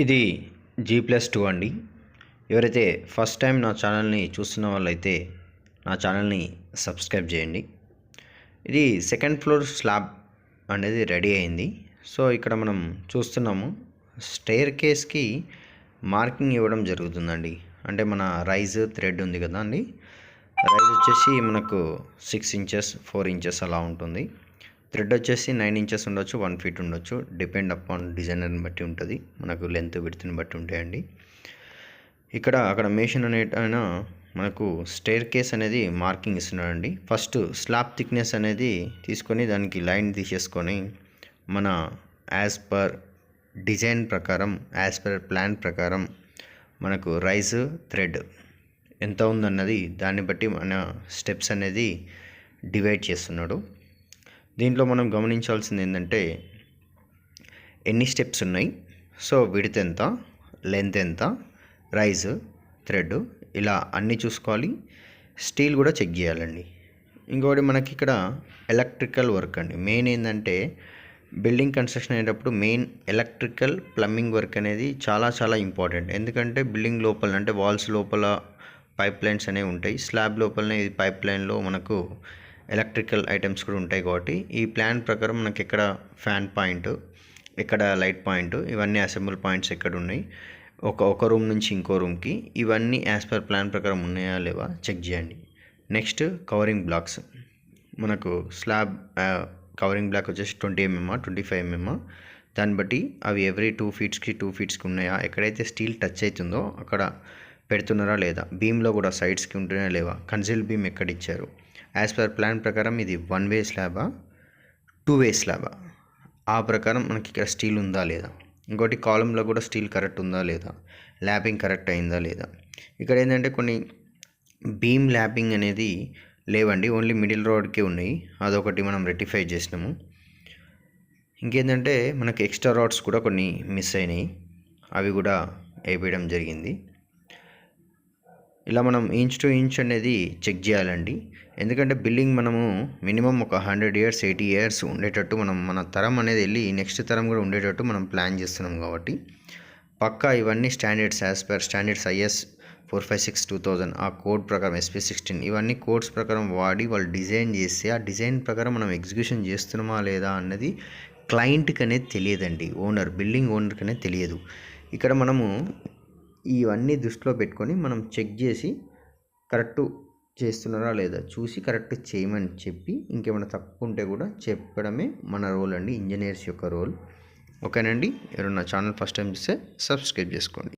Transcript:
ఇది G plus two అండి. ఎవరైతే ఫస్ట్ టైం నా ఛానల్ని చూస్తున్న వాళ్ళైతే నా ఛానల్ని సబ్స్క్రైబ్ చేయండి. ఇది సెకండ్ ఫ్లోర్ స్లాబ్ అనేది రెడీ అయింది. సో ఇక్కడ మనం చూస్తున్నాము స్టేర్ కేస్కి మార్కింగ్ ఇవ్వడం జరుగుతుందండి. అంటే మన రైజ్ థ్రెడ్ ఉంది కదా అండి రైజ్ వచ్చేసి మనకు సిక్స్ ఇంచెస్ ఫోర్ ఇంచెస్ అలా ఉంటుంది. థ్రెడ్ వచ్చేసి నైన్ ఇంచెస్ ఉండొచ్చు వన్ ఫీట్ ఉండొచ్చు. డిపెండ్ అపాన్ డిజైనర్ని బట్టి ఉంటుంది. మనకు లెంత్ విడ్త్ని బట్టి ఉంటాయండి. ఇక్కడ అక్కడ మేషన్ అనేటైనా మనకు స్టేర్ కేస్ అనేది మార్కింగ్ ఇస్తున్నాడండి. ఫస్ట్ స్లాబ్ థిక్నెస్ అనేది తీసుకొని దానికి లైన్ తీసేసుకొని మన యాజ్ పర్ డిజైన్ ప్రకారం యాజ్ పర్ ప్లాన్ ప్రకారం మనకు రైజ్ థ్రెడ్ ఎంత ఉందన్నది దాన్ని బట్టి మన స్టెప్స్ అనేది డివైడ్ చేస్తున్నాడు. దీంట్లో మనం గమనించాల్సింది ఏంటంటే ఎన్ని స్టెప్స్ ఉన్నాయి? సో విడత్ ఎంత? లెంత్ ఎంత? రైజ్? థ్రెడ్? ఇలా అన్నీ చూసుకోవాలి. స్టీల్ కూడా చెక్ చేయాలండి. ఇంకోటి మనకి ఇక్కడ ఎలక్ట్రికల్ వర్క్ అండి. మెయిన్ ఏంటంటే బిల్డింగ్ కన్స్ట్రక్షన్ అయ్యేటప్పుడు మెయిన్ ఎలక్ట్రికల్ ప్లంబింగ్ వర్క్ అనేది చాలా చాలా ఇంపార్టెంట్. ఎందుకంటే బిల్డింగ్ లోపల అంటే వాల్స్ లోపల పైప్ లైన్స్ అనేవి ఉంటాయి. స్లాబ్ లోపలనే ఇది పైప్ లైన్లో మనకు ఎలక్ట్రికల్ ఐటమ్స్ కూడా ఉంటాయి కాబట్టి ఈ ప్లాన్ ప్రకారం మనకి ఇక్కడ ఫ్యాన్ పాయింట్ ఎక్కడ లైట్ పాయింట్ ఇవన్నీ అసెంబుల్ పాయింట్స్ ఎక్కడ ఉన్నాయి? ఒక ఒక రూమ్ నుంచి ఇంకో రూమ్కి ఇవన్నీ యాజ్ పర్ ప్లాన్ ప్రకారం ఉన్నాయా లేవా? చెక్ చేయండి. Next covering blocks. మనకు స్లాబ్ కవరింగ్ బ్లాక్ వచ్చేసి ట్వంటీ ఎంఎమ్మా ట్వంటీ ఫైవ్ ఎంఎం దాన్ని బట్టి అవి ఎవ్రీ టూ ఫీట్స్కి టూ ఫీట్స్కి ఉన్నాయా? ఎక్కడైతే స్టీల్ టచ్ అవుతుందో అక్కడ పెడుతున్నారా లేదా? బీమ్లో కూడా సైడ్స్కి ఉంటున్నాయా లేవా? కన్సిల్ బీమ్ ఎక్కడ ఇచ్చారు? యాజ్ పర్ ప్లాన్ ప్రకారం ఇది వన్ వే స్లాబా టూ వే స్లాబా ఆ. ప్రకారం మనకి ఇక్కడ స్టీల్ ఉందా లేదా? ఇంకోటి కాలంలో కూడా స్టీల్ కరెక్ట్ ఉందా లేదా? ల్యాపింగ్ కరెక్ట్ అయిందా లేదా? ఇక్కడ ఏంటంటే కొన్ని బీమ్ ల్యాపింగ్ అనేది లేవండి ఓన్లీ మిడిల్ రోడ్కే ఉన్నాయి. అదొకటి మనం రెక్టిఫై చేసినాము. ఇంకేంటంటే మనకి ఎక్స్ట్రా రాడ్స్ కూడా కొన్ని మిస్ అయినాయి. అవి కూడా వేయడం జరిగింది. ఇలా మనం ఇంచ్ టు ఇంచ్ అనేది చెక్ చేయాలండి. ఎందుకంటే బిల్డింగ్ మనము మినిమం ఒక హండ్రెడ్ ఇయర్స్ ఎయిటీ ఇయర్స్ ఉండేటట్టు మనం మన తరం అనేది వెళ్ళి నెక్స్ట్ తరం కూడా ఉండేటట్టు మనం ప్లాన్ చేస్తున్నాం కాబట్టి. పక్కా ఇవన్నీ standards as per standards IS four five six two thousand. ఆ కోడ్ ప్రకారం ఎస్పీ సిక్స్టీన్ ఇవన్నీ కోడ్స్ ప్రకారం వాడి వాళ్ళు డిజైన్ చేసి ఆ డిజైన్ ప్రకారం మనం ఎగ్జిక్యూషన్ చేస్తున్నామా లేదా అన్నది క్లయింట్కి అనేది తెలియదండి. ఓనర్ బిల్డింగ్ ఓనర్కి అనేది తెలియదు. ఇక్కడ మనము ఇవన్నీ దృష్టిలో పెట్టుకొని మనం చెక్ చేసి కరెక్ట్ చేస్తున్నారా లేదా చూసి కరెక్ట్ చేయమని చెప్పి ఇంకేమైనా తప్పు ఉంటే కూడా చెప్పడమే మన రోల్ అండి ఇంజనీర్స్ యొక్క రోల్. ఓకేనండి? ఎవరైనా ఛానల్ ఫస్ట్ టైం చూస్తే సబ్స్క్రైబ్ చేసుకోండి.